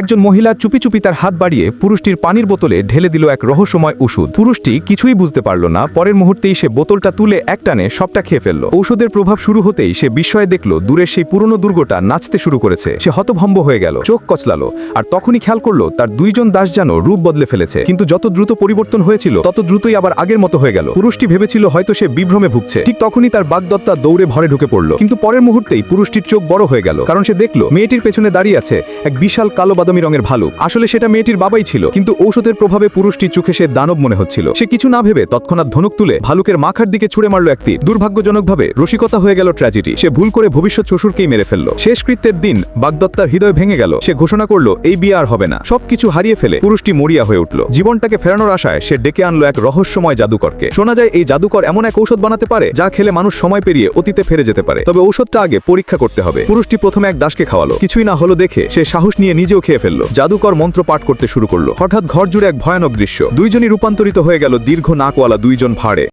একজন মহিলা চুপি চুপি তার হাত বাড়িয়ে পুরুষটির পানির বোতলে ঢেলে দিল এক রহস্যময় ওষুধ। পুরুষটি কিছুই বুঝতে পারল না। পরের মুহূর্তেই সে বোতলটা তুলে একটানে সবটা খেয়ে ফেলল। ঔষধের প্রভাব শুরু হতেই সে বিস্ময়ে দেখল দূরের সেই পুরনো দুর্গটা নাচতে শুরু করেছে। সে হতভম্ব হয়ে গেল, চোখ কচলালো আর তখনই খেয়াল করল, তার দুইজন দাস যেন রূপ বদলে ফেলেছে। কিন্তু যত দ্রুত পরিবর্তন হয়েছিল, তত দ্রুতই আবার আগের মতো হয়ে গেল। পুরুষটি ভেবেছিল হয়তো সে বিভ্রমে ভুগছে। ঠিক তখনই তার বাগদত্তা দৌড়ে ভরে ঢুকে পড়ল। কিন্তু পরের মুহূর্তেই পুরুষটির চোখ বড় হয়ে গেল, কারণ সে দেখল, মেয়েটির পেছনে দাঁড়িয়ে আছে এক বিশাল কালো বাদামি রঙের ভালুক। আসলে সেটা মেয়েটির বাবাই ছিল, কিন্তু ঔষধের প্রভাবে পুরুষটি চোখে সে দানব মনে হচ্ছিল। সে কিছু না ভেবে তৎক্ষণাৎ ধনুক তুলে ভালুকের মাখার দিকে ছুড়ে মারল একটি দুর্ভাগ্যজনকভাবে রসিকতা হয়ে গেল ট্র্যাজেডি সে ভুল করে ভবিষ্যৎ শ্বশুরকেই মেরে ফেলল। শেষ কৃত্যের দিন বাগদত্তার হৃদয় ভেঙে গেল। সে ঘোষণা করল, এই বিয়ে আর হবে না। সবকিছু হারিয়ে ফেলে পুরুষটি মরিয়া হয়ে উঠল। জীবনটাকে ফেরানোর আশায় সে ডেকে আনলো এক রহস্যময় জাদুকরকে। শোনা যায়, এই জাদুকর এমন এক ঔষধ বানাতে পারে, যা খেলে মানুষ সময় পেরিয়ে অতীতে ফিরে যেতে পারে। তবে ঔষধটা আগে পরীক্ষা করতে হবে। পুরুষটি প্রথমে এক দাসকে খাওয়ালো। কিছুই না হলো দেখে সে সাহস নিয়ে নিজেও খেয়ে ফেলল। জাদুকর মন্ত্র পাঠ করতে শুরু করল। হঠাৎ ঘর জুড়ে এক ভয়ানক দৃশ্য। দুইজনই রূপান্তরিত হয়ে গেল দীর্ঘ নাকওয়ালা দুইজন ভাড়ে।